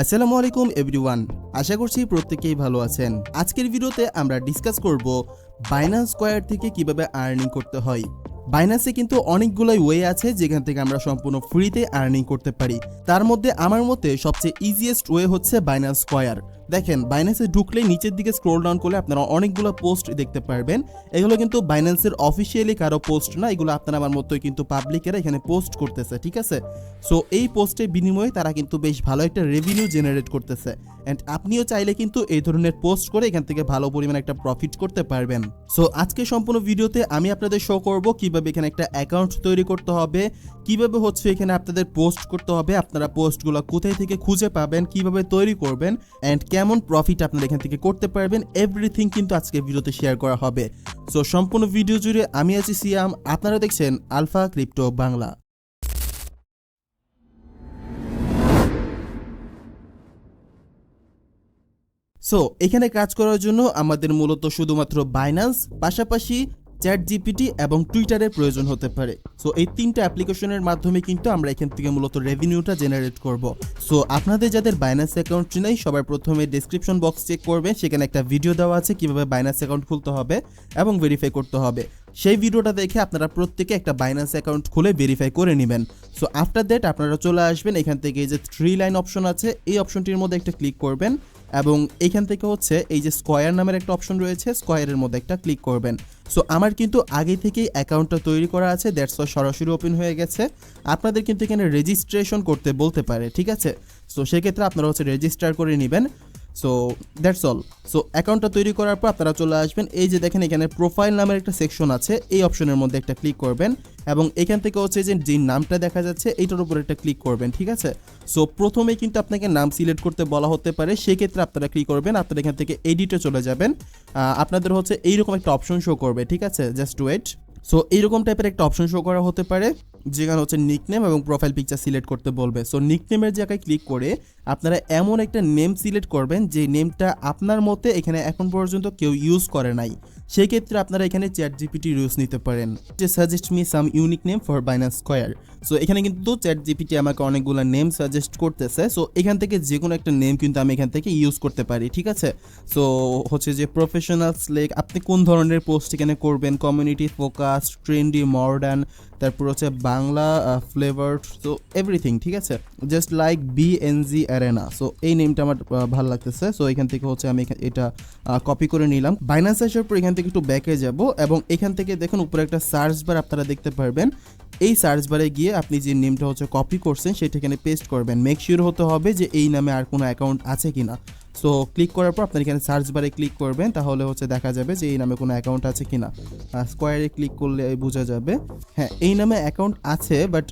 আসসালামু আলাইকুম এভরিওয়ান, আশা করছি প্রত্যেকেই ভালো আছেন। আজকের ভিডিওতে আমরা ডিসকাস করব বাইনান্স স্কোয়ার থেকে কীভাবে আর্নিং করতে হয়। বাইন্যান্সে কিন্তু অনেকগুলোই ওয়ে আছে যেখান থেকে আমরা সম্পূর্ণ ফ্রিতে আর্নিং করতে পারি। তার মধ্যে আমার মতে সবচেয়ে ইজিয়েস্ট ওয়ে হচ্ছে বাইন্যান্স স্কোয়ার দেখেন বাইন্যান্সে ঢুকলে নিচের দিকে স্ক্রোল ডাউন করলে আপনারা অনেকগুলো পোস্ট দেখতে পারবেন। এগুলো কিন্তু বাইন্যান্সের অফিসিয়ালি কারও পোস্ট না, এগুলো আপনারা আমার মতোই কিন্তু পাবলিকেরা এখানে পোস্ট করতেছে, ঠিক আছে? সো এই পোস্টের বিনিময়ে তারা কিন্তু বেশ ভালো একটা রেভিনিউ জেনারেট করতেছে। অ্যান্ড আপনিও চাইলে কিন্তু এই ধরনের পোস্ট করে এখান থেকে ভালো পরিমাণে একটা প্রফিট করতে পারবেন। সো আজকে সম্পূর্ণ ভিডিওতে আমি আপনাদের শো করব কীভাবে এখানে একটা অ্যাকাউন্ট তৈরি করতে হবে, কীভাবে হচ্ছে এখানে আপনাদের পোস্ট করতে হবে, আপনারা পোস্টগুলো কোথায় থেকে খুঁজে পাবেন, কীভাবে তৈরি করবেন অ্যান্ড কেমন প্রফিট আপনারা এখান থেকে করতে পারবেন এভরিথিং কিন্তু আজকে ভিডিওতে শেয়ার করা হবে। সো সম্পূর্ণ ভিডিও জুড়ে আমি আছি সিয়াম, আপনারা দেখছেন আলফা ক্রিপ্টো বাংলা। সো এখানে কাজ করার জন্য আমাদের মূলত শুধুমাত্র বাইন্যান্স পাশাপাশি চ্যাট জিপিটি এবং টুইটারের প্রয়োজন হতে পারে। সো এই তিনটা অ্যাপ্লিকেশনের মাধ্যমে কিন্তু আমরা এখান থেকে মূলত রেভিনিউটা জেনারেট করব। সো আপনাদের যাদের বাইন্যান্স অ্যাকাউন্ট নেই সবার প্রথমে ডেসক্রিপশন বক্স চেক করবেন। সেখানে একটা ভিডিও দেওয়া আছে, কীভাবে বাইন্যান্স অ্যাকাউন্ট খুলতে হবে এবং ভেরিফাই করতে হবে। সেই ভিডিওটা দেখে আপনারা প্রত্যেকে একটা বাইন্যান্স অ্যাকাউন্ট খুলে ভেরিফাই করে নেবেন। সো আফটার দ্যাট আপনারা চলে আসবেন, এখান থেকে যে থ্রি লাইন অপশন আছে, এই অপশনটির মধ্যে একটা ক্লিক করবেন। এবং এখান থেকে হচ্ছে এই যে স্কোয়ার নামের একটা অপশন রয়েছে, স্কোয়ারের মধ্যে একটা ক্লিক করবেন। সো আমার কিন্তু আগে থেকেই অ্যাকাউন্টটা তৈরি করা আছে, দ্যাটস সরাসরি ওপেন হয়ে গেছে। আপনাদের কিন্তু এখানে রেজিস্ট্রেশন করতে বলতে পারে, ঠিক আছে? সো সেক্ষেত্রে আপনারা হচ্ছে রেজিস্টার করে নেবেন। সো দ্যাটস অল সো অ্যাকাউন্টটা তৈরি করার পর আপনারা চলে আসবেন। এই যে দেখেন, এখানে প্রোফাইল নামের একটা সেকশন আছে। এই অপশনের মধ্যে একটা ক্লিক করবেন এবং এখান থেকে হচ্ছে যে যে নামটা দেখা যাচ্ছে, এইটার উপর একটা ক্লিক করবেন, ঠিক আছে? সো প্রথমে কিন্তু আপনাকে নাম সিলেক্ট করতে বলা হতে পারে। সেক্ষেত্রে আপনারা ক্লিক করবেন, আপনারা এখান থেকে এডিটে চলে যাবেন। আপনাদের হচ্ছে এইরকম একটা অপশন শো করবে, ঠিক আছে? জাস্ট ওয়েট সো এইরকম টাইপের একটা অপশন শো করা হতে পারে। যেখানে হচ্ছে নিকনেম এবং প্রোফাইল পিকচার সিলেক্ট করতে বলবে। সো নিকনেমের জায়গায় ক্লিক করে আপনারা এমন একটা নেম সিলেক্ট করবেন, যে নেমটা আপনার মতে এখানে এখন পর্যন্ত কেউ ইউজ করে নাই। সেই ক্ষেত্রে আপনারা এখানে চ্যাট জিপিটি ইউজ নিতে পারেন। যে suggest me some unique name for Binance square so এখানে কিন্তু চ্যাট জিপিটি আমাকে অনেকগুলো নেম সাজেস্ট করতেছে। সো এখান থেকে যে কোনো একটা নেম কিন্তু আমি এখান থেকে ইউজ করতে পারি, ঠিক আছে? সো হচ্ছে যে প্রফেশনাল স্লেক আপনি কোন ধরনের পোস্ট এখানে করবেন? কমিউনিটি ফোকাস ট্রেন্ডি মডার্ন তারপর হচ্ছে বাংলা ফ্লেভার সো এভরিথিং ঠিক আছে? Just like B N G arena so এই নেমটা আমার ভালো লাগতেছে। সো এখান থেকে হচ্ছে আমি এটা কপি করে নিলাম। বাইনান্স আসার পর এখান থেকে একটু ব্যাকে যাব এবং এখান থেকে দেখুন উপরে একটা সার্চ বার আপনারা দেখতে পারবেন। এই সার্চ বারে গিয়ে আপনি যে নেমটা হচ্ছে কপি করছেন সেটা এখানে পেস্ট করবেন। মেক শিওর হতে হবে যে এই নামে আর কোনো অ্যাকাউন্ট আছে কিনা। সো ক্লিক করার পর আপনার এখানে সার্চ বারে ক্লিক করবেন, তাহলে হচ্ছে দেখা যাবে যে এই নামে কোনো অ্যাকাউন্ট আছে কিনা। স্কোয়ারে ক্লিক করলে বোঝা যাবে। হ্যাঁ এই নামে অ্যাকাউন্ট আছে বাট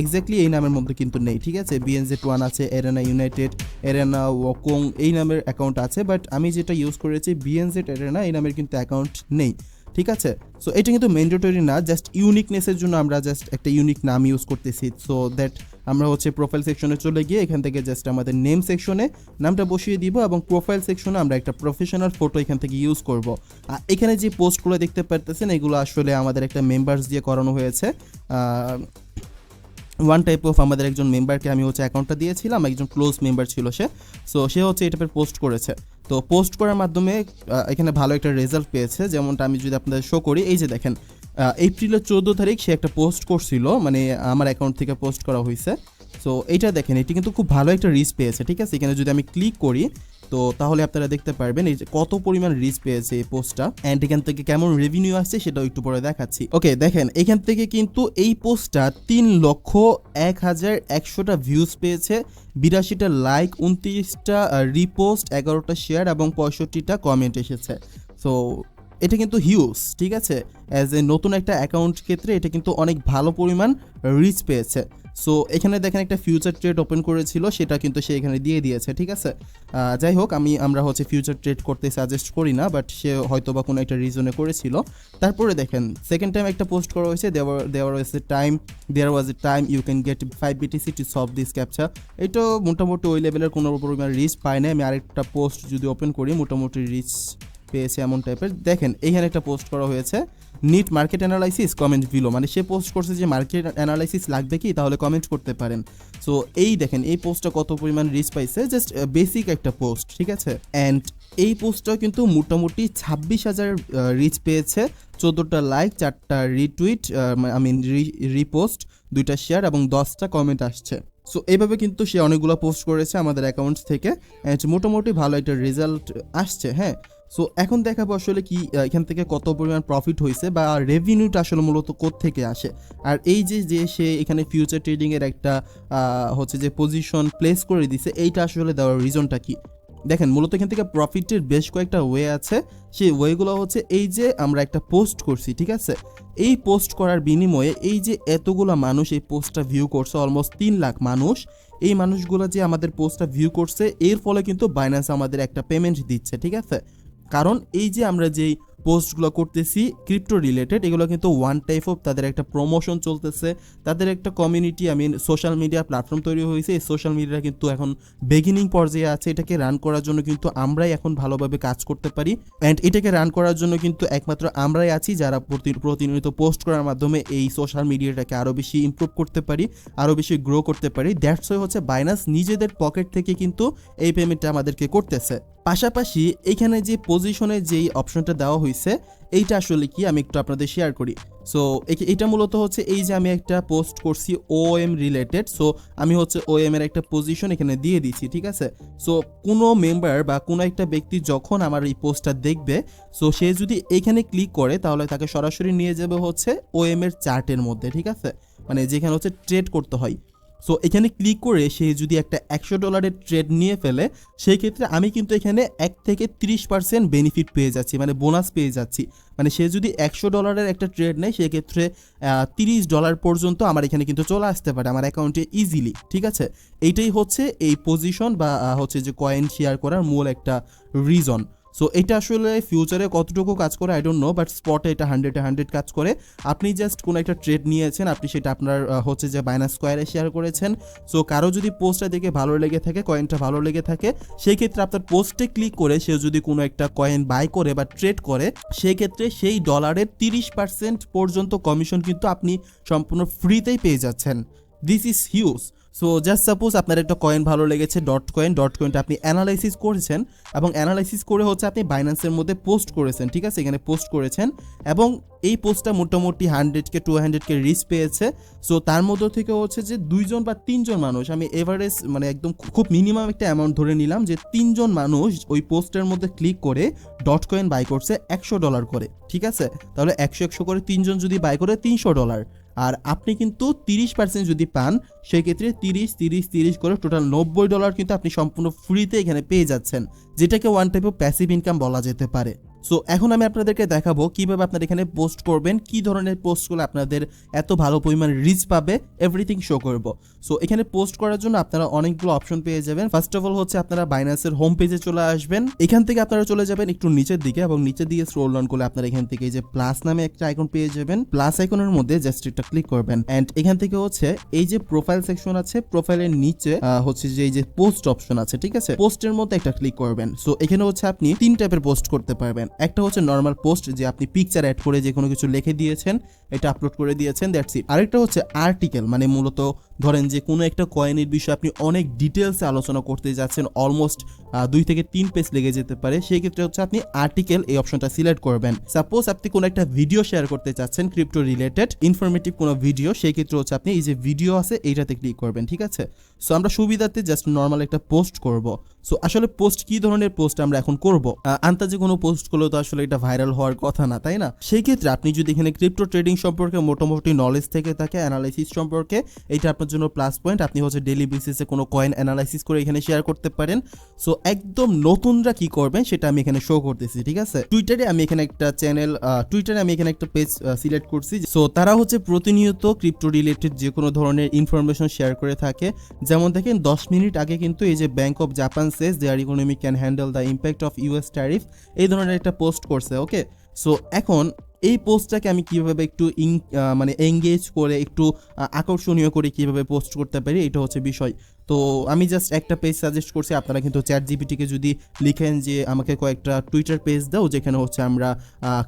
এক্স্যাক্টলি এই নামের মধ্যে কিন্তু নেই, ঠিক আছে? বিএনজেড ওয়ান আছে এরেনা ইউনাইটেড এরেনা ওয়াকং এই নামের অ্যাকাউন্ট আছে বাট আমি যেটা ইউজ করেছি বিএনজেড এরেনা এই নামের কিন্তু অ্যাকাউন্ট নেই, ঠিক আছে? সো এটা কিন্তু ম্যান্ডেটরি না জাস্ট ইউনিকনেসের জন্য আমরা জাস্ট একটা ইউনিক নাম ইউজ করতেছি। সো দ্যাট আমরা হচ্ছে প্রোফাইল সেকশনে চলে গিয়ে এখান থেকে জাস্ট আমাদের নেম সেকশনে নামটা বসিয়ে দিব এবং প্রোফাইল সেকশনে আমরা একটা প্রফেশনাল ফটো এখান থেকে ইউজ করব। আর এখানে যে পোস্টগুলো দেখতে পারতেছেন, এগুলো আসলে আমাদের একটা মেম্বার্স দিয়ে করানো হয়েছে। ওয়ান টাইপ অফ আমাদের একজন মেম্বারকে আমি হচ্ছে অ্যাকাউন্টটা দিয়েছিলাম, একজন ক্লোজ মেম্বার ছিল সে। সো সে হচ্ছে এই টাইপের পোস্ট করেছে। তো পোস্ট করার মাধ্যমে এখানে ভালো একটা রেজাল্ট পেয়েছে। যেমনটা আমি যদি আপনাদের শো করি, এই যে দেখেন এপ্রিলের চোদ্দ তারিখ সে একটা পোস্ট করছিল মানে আমার অ্যাকাউন্ট থেকে পোস্ট করা হয়েছে। সো এইটা দেখেন, এটি কিন্তু খুব ভালো একটা রিচ পেয়েছে, ঠিক আছে? এখানে যদি আমি ক্লিক করি, তো তাহলে আপনারা দেখতে পারবেন এই যে কত পরিমাণ রিচ পেয়েছে এই পোস্টটা। অ্যান্ড এখান থেকে কেমন রেভিনিউ আসছে সেটাও একটু পরে দেখাচ্ছি। ওকে দেখেন, এখান থেকে কিন্তু এই পোস্টটা তিন লক্ষ এক হাজার একশোটা ভিউজ পেয়েছে, বিরাশিটা লাইক উনত্রিশটা রিপোস্ট এগারোটা শেয়ার এবং পঁয়ষট্টিটা কমেন্ট এসেছে। সো এটা কিন্তু হিউজ ঠিক আছে? অ্যাজ এ নতুন একটা অ্যাকাউন্ট ক্ষেত্রে এটা কিন্তু অনেক ভালো পরিমাণ রিচ পেয়েছে। সো এখানে দেখেন একটা ফিউচার ট্রেড ওপেন করেছিল, সেটা কিন্তু সে এখানে দিয়ে দিয়েছে, ঠিক আছে? যাই হোক, আমি, আমরা হচ্ছে ফিউচার ট্রেড করতে সাজেস্ট করি না বাট সে হয়তো বা কোনো একটা রিজনে করেছিল। তারপরে দেখেন সেকেন্ড টাইম একটা পোস্ট করা হয়েছে দেওয়ার দেওয়ার was a time there was a time you can get five BTC to solve this captcha এটা মোটামুটি ওই লেভেলের কোনো পরিমাণ রিচ পায় না আমি আরেকটা পোস্ট যদি ওপেন করি, মোটামুটি রিচ পেয়েছে এমন টাইপের। দেখেন, এইখানে একটা পোস্ট করা হয়েছে neat market analysis comment below মানে সে পোস্ট করছে যে মার্কেট অ্যানালাইসিস লাগবে কি? তাহলে কমেন্ট করতে পারেন। সো এই দেখেন, এই পোস্টটা কত পরিমাণ রিচ পাইছে? জাস্ট বেসিক একটা পোস্ট ঠিক আছে? অ্যান্ড এই পোস্টটা কিন্তু মোটামুটি ছাব্বিশ হাজার রিচ পেয়েছে। চোদ্দোটা লাইক চারটা রিটুইট আই মিন রিপোস্ট দুইটা শেয়ার এবং দশটা কমেন্ট আসছে। সো এইভাবে কিন্তু সে অনেকগুলো পোস্ট করেছে আমাদের অ্যাকাউন্টস থেকে। মোটামুটি ভালো একটা রেজাল্ট আসছে হ্যাঁ? সো এখন দেখাবো আসলে কি এখান থেকে কত পরিমাণ প্রফিট হয়েছে বা রেভিনিউটা আসলে মূলত থেকে আসে। আর এই যে যে সে এখানে ফিউচার ট্রেডিংয়ের একটা হচ্ছে যে পজিশন প্লেস করে দিছে, এইটা আসলে দেওয়ার রিজনটা কি? দেখেন, মূলত এখান থেকে প্রফিটের বেশ কয়েকটা ওয়ে আছে। সেই ওয়েগুলো হচ্ছে এই যে আমরা একটা পোস্ট করছি, ঠিক আছে? এই পোস্ট করার বিনিময়ে এই যে এতগুলো মানুষ এই পোস্টটা ভিউ করছে অলমোস্ট তিন লাখ মানুষ, এই মানুষগুলো যে আমাদের পোস্টটা ভিউ করছে, এর ফলে কিন্তু বাইন্যান্স আমাদের একটা পেমেন্ট দিচ্ছে, ঠিক আছে? কারণ এই যে আমরা যেই পোস্টগুলো করতেছি ক্রিপ্টো রিলেটেড এগুলো কিন্তু ওয়ান টাইপ অফ তাদের একটা প্রমোশন চলতেছে, তাদের একটা community I mean social media platform তৈরি হয়েছে, এই সোশ্যাল মিডিয়া কিন্তু এখন বেগিনিং পর্যায়ে আছে, এটাকে রান করার জন্য কিন্তু আমরাই এখন ভালোভাবে কাজ করতে পারি অ্যান্ড এটাকে রান করার জন্য কিন্তু একমাত্র আমরাই আছি যারা প্রতি- প্রতিনিয়ত পোস্ট করার মাধ্যমে এই সোশ্যাল মিডিয়াটাকে আরও বেশি ইমপ্রুভ করতে পারি আরও বেশি গ্রো করতে পারি দ্যাটস হচ্ছে বাইনাস নিজেদের পকেট থেকে কিন্তু এই পেমেন্টটা আমাদেরকে করতেছে। পাশাপাশি এখানে যে পজিশনে যেই অপশনটা দেওয়া হয়েছে এইটা আসলে কি আমি একটু আপনাদের শেয়ার করি। সো এটা মূলত হচ্ছে এই যে আমি একটা পোস্ট করছি ও এম রিলেটেড সো আমি হচ্ছে ও এম এর একটা পজিশন এখানে দিয়ে দিচ্ছি ঠিক আছে? সো কোনো মেম্বার বা কোনো একটা ব্যক্তি যখন আমার এই পোস্টটা দেখবে সো সে যদি এখানে ক্লিক করে, তাহলে তাকে সরাসরি নিয়ে যাবে হচ্ছে ও এম এর চার্টের মধ্যে, ঠিক আছে? মানে যেখানে হচ্ছে ট্রেড করতে হয়। সো এখানে ক্লিক করে সে যদি একটা একশো ডলারের ট্রেড নিয়ে ফেলে, সেই ক্ষেত্রে আমি কিন্তু এখানে এক থেকে তিরিশ পার্সেন্ট বেনিফিট পেয়ে যাচ্ছি মানে বোনাস পেয়ে যাচ্ছি। মানে সে যদি একশো ডলারের একটা ট্রেড নেয় সেক্ষেত্রে তিরিশ ডলার পর্যন্ত আমার এখানে কিন্তু চলে আসতে পারে আমার অ্যাকাউন্টে ইজিলি ঠিক আছে? এইটাই হচ্ছে এই পজিশন বা হচ্ছে যে কয়েন শেয়ার করার মূল একটা রিজন সো এটা আসলে ফিউচারে কতটুকু কাজ করে আই ডোন্ট নো বাট স্পটে এটা হান্ড্রেডে হান্ড্রেড কাজ করে। আপনি জাস্ট কোনো একটা ট্রেড নিয়েছেন, আপনি সেটা আপনার হচ্ছে যে বাইনাস স্কোয়ারে শেয়ার করেছেন। সো কারও যদি পোস্টটা দেখে ভালো লেগে থাকে কয়েনটা ভালো লেগে থাকে সেই ক্ষেত্রে আপনার পোস্টে ক্লিক করে সে যদি কোনো একটা কয়েন বাই করে বা ট্রেড করে সেই ক্ষেত্রে সেই ডলারের তিরিশ পার্সেন্ট পর্যন্ত কমিশন কিন্তু আপনি সম্পূর্ণ ফ্রিতেই পেয়ে যাচ্ছেন। This is huge so just suppose আপনার একটা কয়েন ভালো লেগেছে ডট কয়েন ডট কয়েনটা আপনি অ্যানালাইসিস করেছেন এবং অ্যানালাইসিস করে হচ্ছে আপনি বাইন্যান্সের মধ্যে পোস্ট করেছেন, ঠিক আছে? এখানে পোস্ট করেছেন এবং এই পোস্টটা মোটামুটি hundred K to hundred K reach পেয়েছে। সো তার মধ্যে থেকে হচ্ছে যে দুইজন বা তিনজন মানুষ, আমি এভারেজ মানে একদম খুব মিনিমাম একটা অ্যামাউন্ট ধরে নিলাম যে তিনজন মানুষ ওই পোস্টের মধ্যে ক্লিক করে ডট কয়েন বাই করছে একশো ডলার করে, ঠিক আছে? তাহলে একশো একশো করে তিনজন যদি বাই করে, তিনশো ডলার আর আপনি কিন্তু তিরিশ পার্সেন্ট যদি পান সেই ক্ষেত্রে তিরিশ তিরিশ তিরিশ করে টোটাল নব্বই ডলার কিন্তু আপনি সম্পূর্ণ ফ্রিতে এখানে পেয়ে যাচ্ছেন, যেটাকে one type of passive income বলা যেতে পারে। সো এখন আমি আপনাদেরকে দেখাবো কীভাবে আপনারা এখানে পোস্ট করবেন, কি ধরনের পোস্ট করলে আপনাদের এত ভালো পরিমাণ রিচ পাবে এভরিথিং শো করব। সো এখানে পোস্ট করার জন্য আপনারা অনেকগুলো অপশন পেয়ে যাবেন। ফার্স্ট অফ অল হচ্ছে আপনারা বাইন্যান্সের হোম পেজে চলে আসবেন। এখান থেকে আপনারা চলে যাবেন একটু নিচের দিকে এবং নিচের দিয়ে স্ক্রোল ডাউন করলে আপনারা এখান থেকে যে প্লাস নামে একটা আইকন পেয়ে যাবেন। প্লাস আইকনের মধ্যে জাস্ট একটা ক্লিক করবেন। এন্ড এখান থেকে হচ্ছে এই যে প্রোফাইল সেকশন আছে প্রোফাইলের নিচে হচ্ছে যে এই যে পোস্ট অপশন আছে, ঠিক আছে? পোস্টের মধ্যে একটা ক্লিক করবেন। সো এখানে হচ্ছে আপনি তিন টাইপের পোস্ট করতে পারবেন। একটা হচ্ছে নর্মাল পোস্ট যে আপনি পিকচার অ্যাড করে যে কোনো কিছু লিখে দিয়েছেন, এটা আপলোড করে দিয়েছেন দ্যাটস ইট আরেকটা হচ্ছে আর্টিকেল মানে মূলত ধরেন যে কোনো একটা কয়েনের বিষয়ে আপনি অনেক ডিটেলসে আলোচনা করতে যাচ্ছেন অলমোস্ট দুই থেকে তিন পেজ লেগে যেতে পারে। সেই ক্ষেত্রে হচ্ছে আপনি আর্টিকেল এই অপশনটা সিলেক্ট করবেন। সাপোজ আপনি কোনো একটা ভিডিও শেয়ার করতে চাচ্ছেন ক্রিপ্টো রিলেটেড ইনফরমেটিভ কোনো ভিডিও সেই ক্ষেত্রে হচ্ছে আপনি এই যে ভিডিও আছে, এইটাতে ক্লিক করবেন, ঠিক আছে? সো আমরা সুবিধাতে জাস্ট নর্মাল একটা পোস্ট করব। সো আসলে পোস্ট কি ধরনের পোস্ট আমরা এখন করব? আন্তাজে কোনো পোস্ট করলে তো আসলে এটা ভাইরাল হওয়ার কথা না, তাই না? সেই ক্ষেত্রে আপনি যদি এখানে ক্রিপ্টো ট্রেডিং সম্পর্কে মোটামুটি নলেজ থেকে থাকে অ্যানালাইসিস সম্পর্কে এটা আপনার জন্য প্লাস পয়েন্ট আপনি হচ্ছে ডেলি বেসিসে কোনো কয়েন অ্যানালাইসিস করে এখানে শেয়ার করতে পারেন। সো একদম নতুনরা কি করবেন সেটা আমি এখানে শো করতেছি, ঠিক আছে? টুইটারে আমি এখানে একটা চ্যানেল টুইটারে আমি এখানে একটা পেজ সিলেক্ট করছি। সো তারা হচ্ছে প্রতিনিয়ত ক্রিপ্টো রিলেটেড যে কোনো ধরনের ইনফরমেশন শেয়ার করে থাকে। যেমন দেখেন, দশ মিনিট আগে কিন্তু এই যে bank of Japan says their economy can handle the impact of US tariff এই ধরনের একটা পোস্ট করছে ওকে সো এখন এই পোস্টটাকে আমি কীভাবে একটু মানে এঙ্গেজ করে, একটু আকর্ষণীয় করে কীভাবে পোস্ট করতে পারি, এটা হচ্ছে বিষয়। তো আমি জাস্ট একটা পেজ সাজেস্ট করছি, আপনারা কিন্তু চ্যাট জিপিটিকে যদি লিখেন যে আমাকে কয়েকটা টুইটার পেজ দাও, যেখানে হচ্ছে আমরা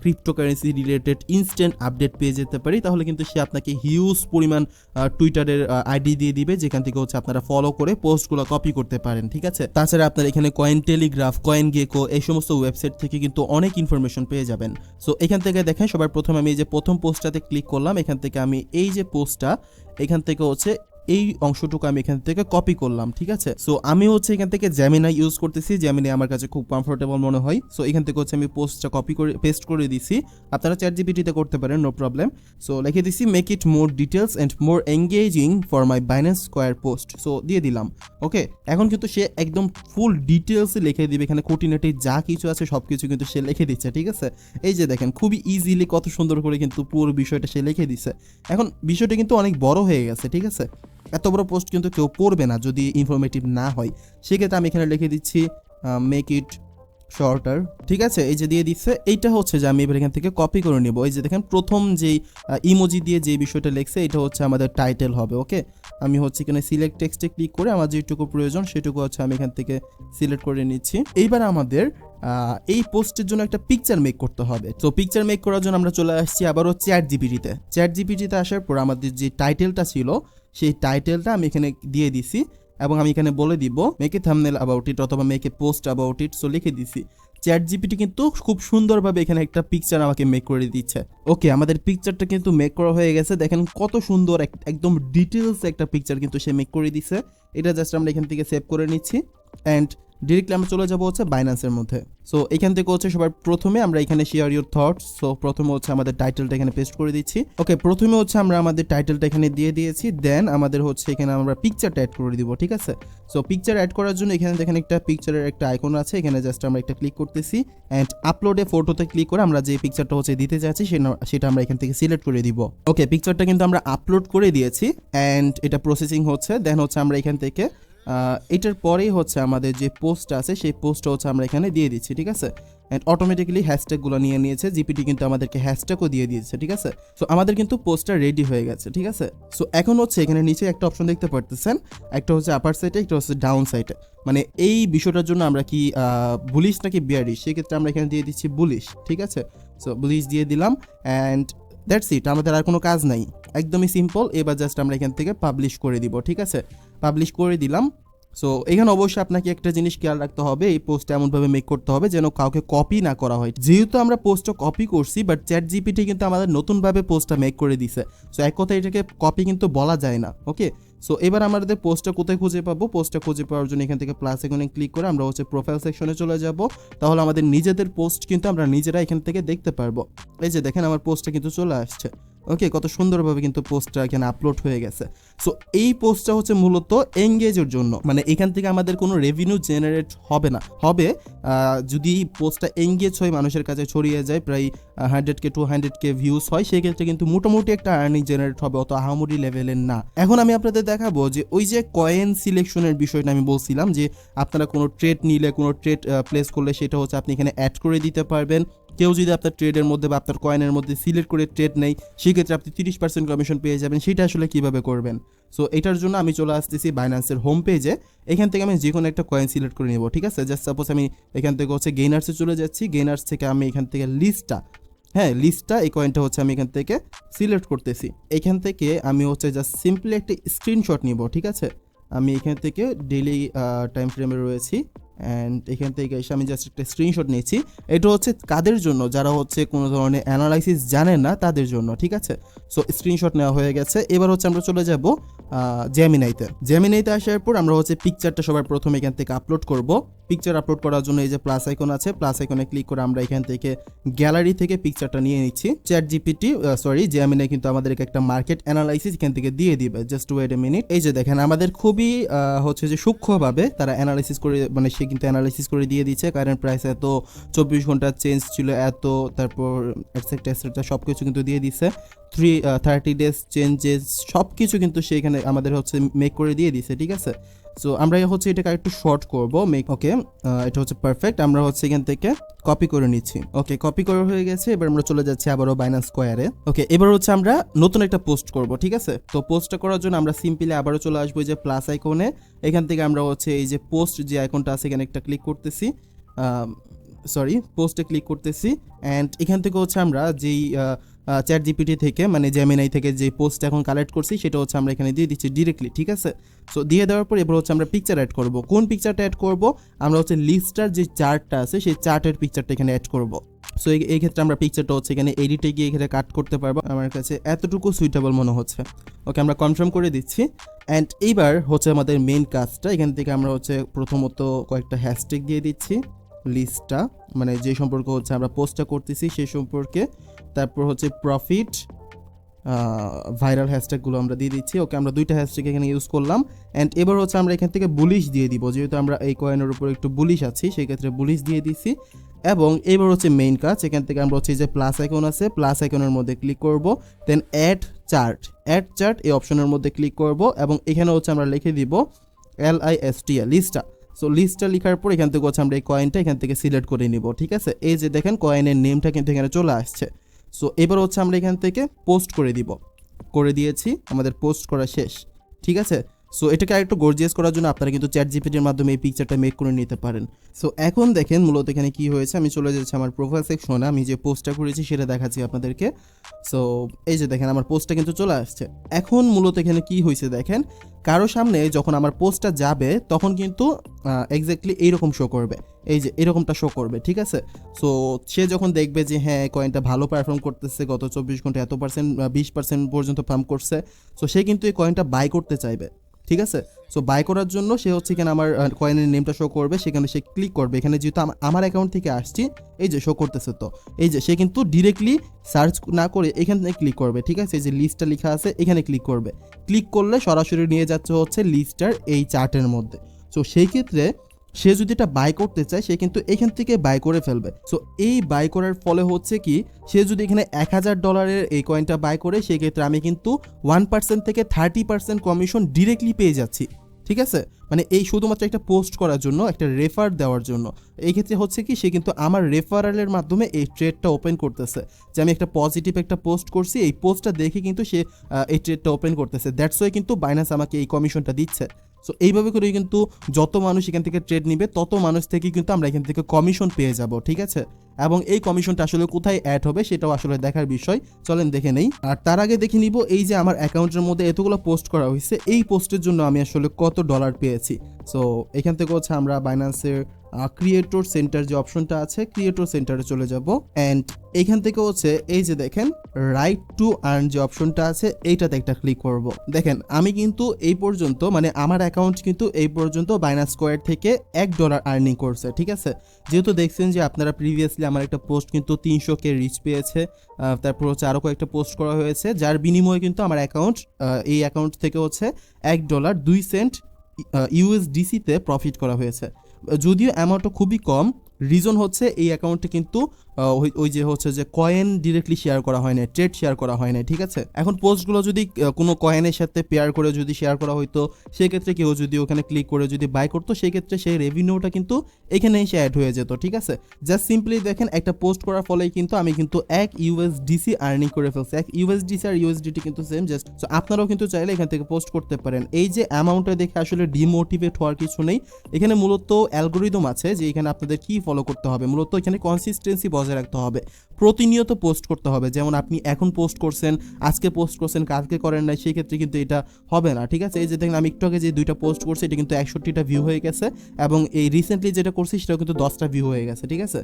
ক্রিপ্টোকারেন্সি রিলেটেড ইনস্ট্যান্ট আপডেট পেয়ে যেতে পারি, তাহলে কিন্তু সে আপনাকে হিউজ পরিমাণ টুইটারের আইডি দিয়ে দিবে, যেখান থেকে হচ্ছে আপনারা ফলো করে পোস্টগুলো কপি করতে পারেন, ঠিক আছে? তাছাড়া আপনার এখানে কয়েন টেলিগ্রাফ কয়েন গেকো এই সমস্ত ওয়েবসাইট থেকে কিন্তু অনেক ইনফরমেশন পেয়ে যাবেন। সো এখান থেকে দেখেন, সবার প্রথম আমি এই যে প্রথম পোস্টটাতে ক্লিক করলাম, এখান থেকে আমি এই যে পোস্টটা এখান থেকে হচ্ছে এই অংশটুকু আমি এখান থেকে কপি করলাম, ঠিক আছে? সো আমি হচ্ছে এখান থেকে জ্যামিনা ইউজ করতেছি জ্যামিনা আমার কাছে খুব কমফোর্টেবল মনে হয়। সো এখান থেকে হচ্ছে আমি পোস্টটা কপি করে পেস্ট করে দিছি। আপনারা চ্যাট জিপিটিতে করতে পারেন নো প্রবলেম সো লিখে দিছি make it more details and more engaging for my Binance square post so দিয়ে দিলাম ওকে এখন কিন্তু সে একদম ফুল ডিটেলসে লিখে দিবে, এখানে খুঁটিনাটি যা কিছু আছে সব কিছু কিন্তু সে লিখে দিচ্ছে, ঠিক আছে? এই যে দেখেন, খুবই ইজিলি কত সুন্দর করে কিন্তু পুরো বিষয়টা সে লিখে দিচ্ছে এখন বিষয়টা কিন্তু অনেক বড় হয়ে গেছে, ঠিক আছে? এত বড় পোস্ট কিন্তু কেউ পড়বে না যদি ইনফরমেটিভ না হয়। সেক্ষেত্রে আমি এখানে লিখে দিচ্ছি মেক ইট শর্টার ঠিক আছে? এই যে দিয়ে দিচ্ছে, এইটা হচ্ছে যে আমি এবার এখান থেকে কপি করে নেব। এই যে দেখেন, প্রথম যেই ইমোজি দিয়ে যে বিষয়টা লিখছে, এটা হচ্ছে আমাদের টাইটেল হবে ওকে আমি হচ্ছে এখানে সিলেক্ট টেক্সটে ক্লিক করে আমার যেটুকু প্রয়োজন, সেটুকু হচ্ছে আমি এখান থেকে সিলেক্ট করে নিচ্ছি। এইবার আমাদের এই পোস্টের জন্য একটা পিকচার মেক করতে হবে। তো পিকচার মেক করার জন্য আমরা চলে আসছি আবারও চ্যাট জিপিটিতে চ্যাট জিপিটিতে আসার পর আমাদের যে টাইটেলটা ছিল সেই টাইটেলটা আমি এখানে দিয়ে দিছি এবং আমি এখানে বলে দিব মেকে থামনেল অ্যাবাউট ইট অথবা make a post about it so লিখে দিছি। চ্যাট জিপিটি কিন্তু খুব সুন্দরভাবে এখানে একটা পিকচার আমাকে মেক করে দিচ্ছে। ওকে আমাদের পিকচারটা কিন্তু মেক করা হয়ে গেছে। দেখেন কত সুন্দর এক- একদম ডিটেলস একটা পিকচার কিন্তু সে মেক করে দিছে। এটা জাস্ট আমরা এখান থেকে সেভ করে নিচ্ছি। অ্যান্ড ডিরেক্টলি আমরা চলে যাব হচ্ছে বাইন্যান্সের মধ্যে। সো এখান থেকে হচ্ছে সবার প্রথমে আমরা এখানে শেয়ার ইউর থটস সো প্রথমে হচ্ছে আমাদের টাইটেলটা এখানে পেস্ট করে দিচ্ছি। ওকে প্রথমে হচ্ছে আমরা আমাদের টাইটেলটা এখানে দিয়ে দিয়েছি। দেন আমাদের হচ্ছে এখানে আমরা পিকচারটা অ্যাড করে দিব, ঠিক আছে? সো পিকচার অ্যাড করার জন্য এখানে দেখেন একটা পিকচারের একটা আইকন আছে। এখানে জাস্ট আমরা একটা ক্লিক করতেছি। অ্যান্ড আপলোডে ফটোতে ক্লিক করে আমরা যে পিকচারটা হচ্ছে দিতে চাচ্ছি সেটা- আমরা এখান থেকে সিলেক্ট করে দিব। ওকে পিকচারটা কিন্তু আমরা আপলোড করে দিয়েছি। অ্যান্ড এটা প্রসেসিং হচ্ছে। দেন হচ্ছে আমরা এখান থেকে এটার পরেই হচ্ছে আমাদের যে পোস্ট আছে, সেই পোস্টটা হচ্ছে আমরা এখানে দিয়ে দিচ্ছি, ঠিক আছে? অ্যান্ড অটোমেটিক্যালি হ্যাশট্যাগুলো নিয়ে নিয়েছে, জিপিটি কিন্তু আমাদেরকে হ্যাশট্যাগও দিয়ে দিয়েছে, ঠিক আছে? সো আমাদের কিন্তু পোস্টটা রেডি হয়ে গেছে, ঠিক আছে? সো এখন হচ্ছে এখানে নিচে একটা অপশন দেখতে পারতেছেন, একটা হচ্ছে আপার সাইডে একটা হচ্ছে ডাউন সাইডে মানে এই বিষয়টার জন্য আমরা কি বুলিশ নাকি বিয়ারিশ সেক্ষেত্রে আমরা এখানে দিয়ে দিচ্ছি বুলিশ ঠিক আছে? সো বুলিশ দিয়ে দিলাম অ্যান্ড দ্যাটস ইট আমাদের আর কোনো কাজ নাই। একদমই সিম্পল এবার জাস্ট আমরা এখান থেকে পাবলিশ করে দিব, ঠিক আছে? পাবলিশ করে দিলাম। সো এখানে অবশ্যই আপনাকে একটা জিনিস খেয়াল রাখতে হবে, এই পোস্টটা এমনভাবে মেক করতে হবে যেন কাউকে কপি না করা হয়। যেহেতু আমরা পোস্টটা কপি করছি বাট চ্যাট জিপিটি কিন্তু আমাদের নতুনভাবে পোস্টটা মেক করে দিছে। সো এক কথা এটাকে কপি কিন্তু বলা যায় না ওকে সো এবার আমাদের পোস্টটা কোথায় খুঁজে পাবো? পোস্টটা খুঁজে পাওয়ার জন্য এখান থেকে প্লাস এখানে ক্লিক করে আমরা হচ্ছে প্রোফাইল সেকশনে চলে যাব। তাহলে আমাদের নিজেদের পোস্ট কিন্তু আমরা নিজেরা এখান থেকে দেখতে পারব। এই যে দেখেন আমার পোস্টটা কিন্তু চলে আসছে। ওকে কত সুন্দরভাবে কিন্তু পোস্টটা এখানে আপলোড হয়ে গেছে। সো এই পোস্টটা হচ্ছে মূলত এঙ্গেজের জন্য। মানে এখান থেকে আমাদের কোনো রেভিনিউ জেনারেট হবে না। হবে যদি পোস্টটা এঙ্গেজ হয়, মানুষের কাছে ছড়িয়ে যায়, প্রায় hundred K to hundred K views হয়, সেক্ষেত্রে কিন্তু মোটামুটি একটা আর্নিং জেনারেট হবে, অত আহামরি লেভেলের না। এখন আমি আপনাদের দেখাবো যে ওই যে কয়েন সিলেকশনের বিষয়টা আমি বলছিলাম যে আপনারা কোনো ট্রেড নিলে, কোনো ট্রেড প্লেস করলে সেটা হচ্ছে আপনি এখানে অ্যাড করে দিতে পারবেন। কেউ যদি আপনার ট্রেডের মধ্যে বা আপনার কয়েনের মধ্যে সিলেক্ট করে ট্রেড নেই সেক্ষেত্রে আপনি তিরিশ পার্সেন্ট কমিশন পেয়ে যাবেন। সেটা আসলে কীভাবে করবেন? সো এটার জন্য আমি চলে আসতেছি বাইন্যান্সের হোম পেজে এখান থেকে আমি যে কোনো একটা কয়েন সিলেক্ট করে নেব, ঠিক আছে? জাস্ট সাপোজ আমি এখান থেকে হচ্ছে গেইনার্সে চলে যাচ্ছি। গেইনার্স থেকে আমি এখান থেকে লিস্টটা হ্যাঁ লিস্টটা এই কয়েনটা হচ্ছে আমি এখান থেকে সিলেক্ট করতেছি। এখান থেকে আমি হচ্ছে জাস্ট সিম্পলি একটা স্ক্রিনশট নিব, ঠিক আছে? আমি এখান থেকে ডেলি টাইম ফ্রেমে রয়েছি। অ্যান্ড এখান থেকে এসে আমি জাস্ট একটা স্ক্রিনশট নিয়েছি। এটা হচ্ছে কাদের জন্য? যারা হচ্ছে কোনো ধরনের অ্যানালাইসিস জানেন না, তাদের জন্য, ঠিক আছে? সো স্ক্রিনশট নেওয়া হয়ে গেছে। এবার হচ্ছে আমরা চলে যাব জ্যামিনাইতে জ্যামিনাইতে আসার পর আমরা হচ্ছে পিকচারটা সবার প্রথমে এখান থেকে আপলোড করব। পিকচার আপলোড করার জন্য এই যে প্লাস আইকন আছে প্লাস আইকনে ক্লিক করে আমরা এখান থেকে গ্যালারি থেকে পিকচারটা নিয়ে নিচ্ছি। চ্যাট জিপিটি সরি জ্যামিনাই কিন্তু আমাদেরকে একটা মার্কেট অ্যানালাইসিস এখান থেকে দিয়ে দিবে। জাস্ট ওয়েট এ মিনিট এই যে দেখেন, আমাদের খুবই হচ্ছে যে সূক্ষ্মভাবে তারা অ্যানালাইসিস করে মানে কিন্তু অ্যানালাইসিস করে দিয়ে দিচ্ছে। কারেন্ট প্রাইস এত, চব্বিশ ঘণ্টার চেঞ্জ ছিল এত, তারপর এটসেট্রা এটসেট্রা সব কিছু কিন্তু দিয়ে দিচ্ছে। থ্রি থার্টি ডেজ চেঞ্জেস সব কিছু কিন্তু সেইখানে আমাদের হচ্ছে মেক করে দিয়ে দিছে ঠিক আছে? সো আমরা হচ্ছে এটাকে একটু শর্ট করব মেক ওকে এটা হচ্ছে পারফেক্ট আমরা হচ্ছে এখান থেকে কপি করে নিচ্ছি। ওকে কপি করা হয়ে গেছে, এবার আমরা চলে যাচ্ছি আবারও বাইনান্স স্কোয়ারে ওকে এবার হচ্ছে আমরা নতুন একটা পোস্ট করব, ঠিক আছে? তো পোস্টটা করার জন্য আমরা সিম্পলি আবারও চলে আসব যে প্লাস আইকনে এখান থেকে আমরা হচ্ছে এই যে পোস্ট যে আইকনটা আছে, এখানে একটা ক্লিক করতেছি। সরি পোস্টে ক্লিক করতেছি। অ্যান্ড এখান থেকে হচ্ছে আমরা যেই চ্যাট জিপিটি থেকে মানে জ্যামিনাই থেকে যে পোস্ট এখন কালেক্ট করছি, সেটা হচ্ছে আমরা এখানে দিয়ে দিচ্ছি ডিরেক্টলি ঠিক আছে? সো দিয়ে দেওয়ার পর এবার হচ্ছে আমরা পিকচার অ্যাড করব। কোন পিকচারটা অ্যাড করব? আমরা হচ্ছে লিস্টার যে চার্টটা আছে, সেই চার্টের পিকচারটা এখানে অ্যাড করব। সো এই ক্ষেত্রে আমরা পিকচারটা হচ্ছে এখানে এডিটে গিয়ে এখানে কাট করতে পারব। আমার কাছে এতটুকু সুইটেবল মনে হচ্ছে। ওকে আমরা কনফার্ম করে দিচ্ছি। অ্যান্ড এইবার হচ্ছে আমাদের মেন কাজটা, এখান থেকে আমরা হচ্ছে প্রথমত কয়েকটা হ্যাশট্যাগ দিয়ে দিচ্ছি। লিস্টটা মানে যে সম্পর্কে হচ্ছে আমরা পোস্টটা করতেছি সেই সম্পর্কে তারপর হচ্ছে প্রফিট ভাইরাল হ্যাশট্যাগুলো আমরা দিয়ে দিচ্ছি। ওকে, আমরা দুইটা হ্যাশট্যাগ এখানে ইউজ করলাম। অ্যান্ড এবার হচ্ছে আমরা এখান থেকে বুলিশ দিয়ে দিব, যেহেতু আমরা এই কয়েনের উপর একটু বুলিশ আছি, সেই ক্ষেত্রে বুলিশ দিয়ে দিচ্ছি এবং এবার হচ্ছে মেইন কাজ, এখান থেকে আমরা হচ্ছে যে প্লাস আইকন আছে প্লাস আইকনের মধ্যে ক্লিক করব। Then add chart add chart এই অপশনের মধ্যে ক্লিক করব এবং এখানে হচ্ছে আমরা লিখে দিব এল আই এস টি। লিস্টটা সো লিস্টটা লেখার পর এখান থেকে হচ্ছে আমরা এই কয়েনটা এখান থেকে সিলেক্ট করে নিব, ঠিক আছে? এই যে দেখেন কয়েনের নেমটা কিন্তু এখানে চলে আসছে। সো এবার হচ্ছে আমরা এখান থেকে পোস্ট করে দিব। করে দিয়েছি, আমাদের পোস্ট করা শেষ। ঠিক আছে? সো এটাকে আরেকটু গর্জিয়াস করার জন্য আপনারা কিন্তু চ্যাট জিপিটির মাধ্যমে এই পিকচারটা মেক করে নিতে পারেন। সো এখন দেখেন মূলত এখানে কি হয়েছে, আমি চলে যাচ্ছি আমার প্রোফাইল সেকশনে আমি যে পোস্টটা করেছি সেটা দেখাচ্ছি আপনাদেরকে। সো এই যে দেখেন আমার পোস্টটা কিন্তু চলে আসছে। এখন মূলত এখানে কি হয়েছে দেখেন, কারও সামনে যখন আমার পোস্টটা যাবে, তখন কিন্তু এক্স্যাক্টলি এইরকম শো করবে। এই যে এরকমটা শো করবে, ঠিক আছে? সো সে যখন দেখবে যে হ্যাঁ কয়েনটা ভালো পারফর্ম করতেছে, গত চব্বিশ ঘণ্টা এত পার্সেন্ট বিশ পার্সেন্ট পর্যন্ত পাম্প করছে সো সে কিন্তু এই কয়েনটা বাই করতে চাইবে। ঠিক আছে? সো বাই করার জন্য সে হচ্ছে এখানে আমার কয়েনের নেমটা শো করবে, সেখানে সে ক্লিক করবে। এখানে যেহেতু আমার অ্যাকাউন্ট থেকে আসছি, এই যে শো করতেছে তো। এই যে সে কিন্তু ডিরেক্টলি সার্চ না করে এখান ক্লিক করবে, ঠিক আছে? এই যে লিস্টটা লেখা আছে, এখানে ক্লিক করবে। ক্লিক করলে সরাসরি নিয়ে যাচ্ছে হচ্ছে লিস্টার এই চার্টের মধ্যে। সো সেই ক্ষেত্রে সে যদি এটা বাই করতে চায়, সে কিন্তু এখান থেকে বাই করে ফেলবে। সো এই বাই করার ফলে হচ্ছে কি, সে যদি এখানে এক হাজার ডলারের এই কয়েনটা বাই করে, সেক্ষেত্রে আমি কিন্তু ওয়ান পার্সেন্ট থেকে থার্টি পার্সেন্ট কমিশন ডিরেক্টলি পেয়ে যাচ্ছি। ঠিক আছে? মানে এই শুধুমাত্র একটা পোস্ট করার জন্য, একটা রেফার দেওয়ার জন্য। এই ক্ষেত্রে হচ্ছে কি, সে কিন্তু আমার রেফারেলের মাধ্যমে এই ট্রেডটা ওপেন করতেছে। যে আমি একটা পজিটিভ একটা পোস্ট করছি, এই পোস্টটা দেখে কিন্তু সে এই ট্রেডটা ওপেন করতেছে। দ্যাটস ওয়ে কিন্তু বাইনান্স আমাকে এই কমিশনটা দিচ্ছে। সো এইভাবে করেই কিন্তু যত মানুষ এখান থেকে ট্রেড নিবে, তত মানুষ থেকে কিন্তু আমরা এখান থেকে কমিশন পেয়ে যাব, ঠিক আছে? এবং এই কমিশনটা আসলে কোথায় অ্যাড হবে সেটাও আসলে দেখার বিষয়। চলেন দেখে নেই। আর তার আগে দেখে নিব, এই যে আমার অ্যাকাউন্টের মধ্যে এতগুলো পোস্ট করা হয়েছে, এই পোস্টের জন্য আমি আসলে কত ডলার পেয়েছি? সো এখান থেকে হচ্ছে আমরা বাইন্যান্সের ক্রিয়েটর সেন্টার যে অপশনটা আছে ক্রিয়েটর সেন্টারে চলে যাব। অ্যান্ড এইখান থেকে হচ্ছে, এই যে দেখেন রাইট টু আর্ন যে অপশনটা আছে, এইটাতে একটা ক্লিক করব। দেখেন, আমি কিন্তু এই পর্যন্ত মানে আমার অ্যাকাউন্ট কিন্তু এই পর্যন্ত বাইনাস স্কোয়ার থেকে এক ডলার আর্নিং করছে, ঠিক আছে? যেহেতু দেখছেন যে আপনারা প্রিভিয়াসলি আমার একটা পোস্ট কিন্তু তিনশো কে রিচ পেয়েছে তারপর হচ্ছে আরও কয়েকটা পোস্ট করা হয়েছে, যার বিনিময়ে কিন্তু আমার অ্যাকাউন্ট এই অ্যাকাউন্ট থেকে হচ্ছে এক ডলার দুই সেন্ট ইউএসডিসিতে প্রফিট করা হয়েছে। যদিও অ্যামাউন্টটা খুবই কম রিজন হচ্ছে এই অ্যাকাউন্টে কিন্তু ওই যে হচ্ছে যে কয়েন ডিরেক্টলি শেয়ার করা হয় না ট্রেড শেয়ার করা হয় না ঠিক আছে? এখন পোস্টগুলো যদি কোনো কয়েনের সাথে পেয়ার করে যদি শেয়ার করা হইতো, সেক্ষেত্রে কেউ যদি ওখানে ক্লিক করে যদি বাই করতো, সেক্ষেত্রে সেই রেভিনিউটা কিন্তু এখানে এসে অ্যাড হয়ে যেত, ঠিক আছে? জাস্ট সিম্পলি দেখেন, একটা পোস্ট করার ফলে কিন্তু আমি কিন্তু এক ইউএসডিসি আর্নিং করে ফেলছি। এক ইউএসডিসি আর ইউএসডিটি কিন্তু সেম জাস্ট সো আপনারাও কিন্তু চাইলে এখান থেকে পোস্ট করতে পারেন। এই যে অ্যামাউন্টটা দেখে আসলে ডিমোটিভেট হওয়ার কিছু নেই। এখানে মূলত অ্যালগোরিদম আছে যে এখানে আপনাদের কি ফলো করতে হবে। মূলত এখানে কনসিস্টেন্সি বজায় রাখতে হবে। প্রতিনিয়ত পোস্ট করতে হবে। যেমন আপনি এখন পোস্ট করছেন, আজকে পোস্ট করছেন, কালকে করেন নাই, সেই ক্ষেত্রে কিন্তু এটা হবে না, ঠিক আছে? এই যে দেখেন, আমি একটু যে দুইটা পোস্ট করছি, এটা কিন্তু একষট্টিটা ভিউ হয়ে গেছে এবং এই রিসেন্টলি যেটা করছি, সেটাও কিন্তু দশটা ভিউ হয়ে গেছে, ঠিক আছে?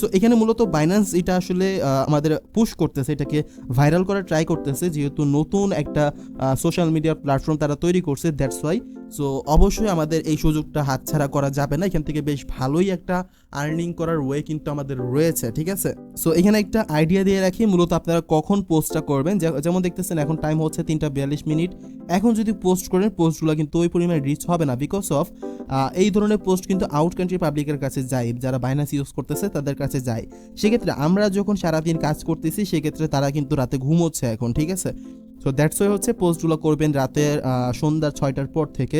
সো এখানে মূলত বাইন্যান্স এটা আসলে আমাদের পুশ করতেছে, এটাকে ভাইরাল করার ট্রাই করতেছে, যেহেতু নতুন একটা সোশ্যাল মিডিয়া প্ল্যাটফর্ম তারা তৈরি করছে দ্যাটস ওয়াই সো অবশ্যই আমাদের এই সুযোগটা হাতছাড়া করা যাবে না। এখান থেকে বেশ ভালোই একটা আর্নিং করার ওয়ে কিন্তু আমাদের রয়েছে, ঠিক আছে? সো এখানে একটা আইডিয়া দিয়ে রাখি, মূলত আপনারা কখন পোস্টটা করবেন। যেমন দেখতেছেন, এখন টাইম হচ্ছে তিনটা বিয়াল্লিশ মিনিট। এখন যদি পোস্ট করেন পোস্টগুলো কিন্তু ওই পরিমাণে রিচ হবে না বিকজ অফ এই ধরনের পোস্ট কিন্তু আউট কান্ট্রি পাবলিকের কাছে যায়। যারা বাইনাস ইউজ করতেছে, তাদের কাছে যায়। সেক্ষেত্রে আমরা যখন সারাদিন কাজ করতেছি, সেক্ষেত্রে তারা কিন্তু রাতে ঘুমোচ্ছে এখন, ঠিক আছে? তো দ্যাটস ওয়ে হচ্ছে পোস্টগুলো করবেন রাতে সন্ধ্যার সন্ধ্যা ছয়টার পর থেকে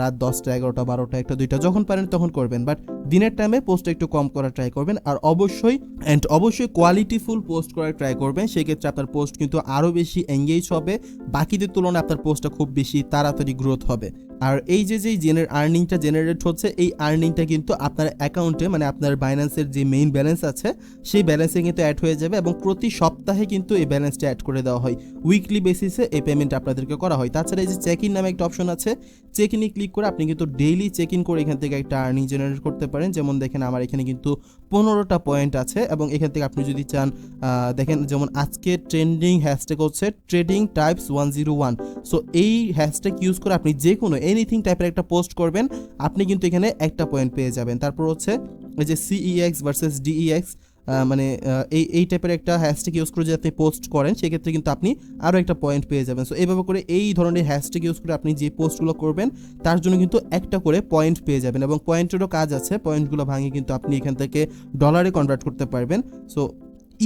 রাত দশটা, এগারোটা, বারোটা, একটা, দুইটা, যখন পারেন তখন করবেন। বাট দিনের টাইমে পোস্ট একটু কম করার ট্রাই করবেন। আর অবশ্যই অ্যান্ড অবশ্যই কোয়ালিটিফুল পোস্ট করার ট্রাই করবেন। সেক্ষেত্রে আপনার পোস্ট কিন্তু আরও বেশি এঙ্গেজ হবে। বাকিদের তুলনায় আপনার পোস্টটা খুব বেশি তাড়াতাড়ি গ্রোথ হবে। আর এই যে যে জেনের আর্নিংটা জেনারেট হচ্ছে, এই আর্নিংটা কিন্তু আপনার অ্যাকাউন্টে মানে আপনার বাইন্যান্সের যে মেইন ব্যালেন্স আছে, সেই ব্যালেন্সে কিন্তু অ্যাড হয়ে যাবে এবং প্রতি সপ্তাহে কিন্তু এই ব্যালেন্সটা অ্যাড করে দেওয়া হয়। উইকলি বেসিসে এই পেমেন্ট আপনাদেরকে করা হয়। তাছাড়া এই যে চেক ইন নামে একটা অপশন আছে চেক ইনে ক্লিক করে আপনি কিন্তু ডেইলি চেক ইন করে এখান থেকে একটা আর্নিং জেনারেট করতে পারেন। যেমন দেখেন, আমার এখানে কিন্তু পনেরোটা পয়েন্ট আছে এবং এখান থেকে আপনি যদি চান দেখেন যেমন আজকে ট্রেন্ডিং হ্যাশট্যাগ হচ্ছে trading types one zero one so এই হ্যাশট্যাগ ইউজ করে আপনি যে কোনো এনিথিং টাইপের একটা পোস্ট করবেন, আপনি কিন্তু এখানে একটা পয়েন্ট পেয়ে যাবেন। তারপর হচ্ছে এই যে সিইএক্স ভার্সেস ডিইএক্স মানে এই এই টাইপের একটা হ্যাশট্যাগ ইউজ করে যদি আপনি পোস্ট করেন, সেক্ষেত্রে কিন্তু আপনি আরও একটা পয়েন্ট পেয়ে যাবেন। সো এইভাবে করে এই ধরনের হ্যাশট্যাগ ইউজ করে আপনি যে পোস্টগুলো করবেন, তার জন্য কিন্তু একটা করে পয়েন্ট পেয়ে যাবেন। এবং পয়েন্টেরও কাজ আছে পয়েন্টগুলো ভাঙিয়ে কিন্তু আপনি এখান থেকে ডলারে কনভার্ট করতে পারবেন। সো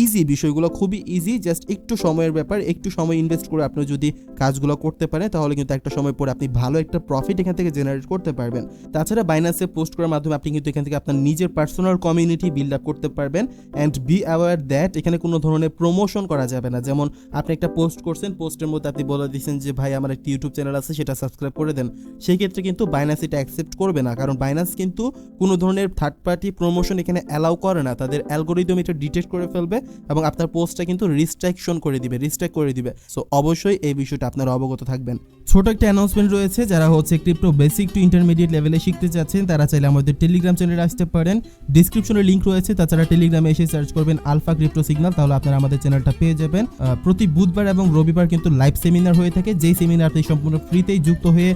ইজি বিষয়গুলো, খুবই ইজি জাস্ট একটু সময়ের ব্যাপার, একটু সময় ইনভেস্ট করে আপনি যদি কাজগুলো করতে পারেন, তাহলে কিন্তু একটা সময় পরে আপনি ভালো একটা প্রফিট এখান থেকে জেনারেট করতে পারবেন। তাছাড়া বাইন্যান্সে পোস্ট করার মাধ্যমে আপনি কিন্তু এখান থেকে আপনার নিজের পার্সোনাল কমিউনিটি বিল্ড আপ করতে পারবেন অ্যান্ড বি অ্যাওয়ার দ্যাট এখানে কোনো ধরনের প্রমোশন করা যাবে না। যেমন আপনি একটা পোস্ট করছেন পোস্টের মধ্যে আপনি বলে দিচ্ছেন যে, ভাই, আমার একটা ইউটিউব চ্যানেল আছে, সেটা সাবস্ক্রাইব করে দেন। সেই ক্ষেত্রে কিন্তু বাইন্যান্স এটা অ্যাকসেপ্ট করবে না, কারণ বাইন্যান্স কিন্তু কোনো ধরনের থার্ড পার্টি প্রমোশন এখানে অ্যালাউ করে না। তাদের অ্যালগোরিদম এটা ডিটেক্ট করে ফেলবে এবং আপনার পোস্টটা কিন্তু রিস্ট্রাকশন করে দিবে রিস্ট্রাক্ট করে দিবে। সো অবশ্যই এই বিষয়টা আপনারা অবগত থাকবেন। ছোট একটা অ্যানাউন্সমেন্ট রয়েছে, যারা হচ্ছে ক্রিপ্টো বেসিক টু ইন্টারমিডিয়েট লেভেলে শিখতে চাচ্ছেন, তারা চাইলে আমাদের টেলিগ্রাম চ্যানেলে আসতে পারেন। ডিসক্রিপশনে লিঙ্ক রয়েছে, তাছাড়া টেলিগ্রামে এসে সার্চ করবেন আলফা ক্রিপ্টো সিগন্যাল তাহলে আপনারা আমাদের চ্যানেলটা পেয়ে যাবেন। প্রতি বুধবার এবং রবিবার কিন্তু লাইভ সেমিনার হয়ে থাকে, যেই সেমিনার আপনি সম্পূর্ণ ফ্রিতেই যুক্ত হয়ে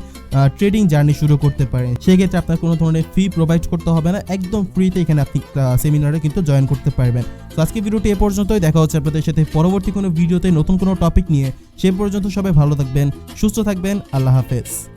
ট্রেডিং জার্নি শুরু করতে পারেন। সেক্ষেত্রে আপনার কোনো ধরনের ফি প্রোভাইড করতে হবে না, একদম ফ্রিতে এখানে আপনি সেমিনারে কিন্তু জয়েন করতে পারবেন। তো আজকে ভিডিওটি পর্যন্তই, দেখা হচ্ছে আপনাদের সাথে পরবর্তী কোনো ভিডিওতে নতুন কোনো টপিক নিয়ে। সে পর্যন্ত সবাই ভালো থাকবেন, সুস্থ থাকবেন, আল্লাহ হাফেজ।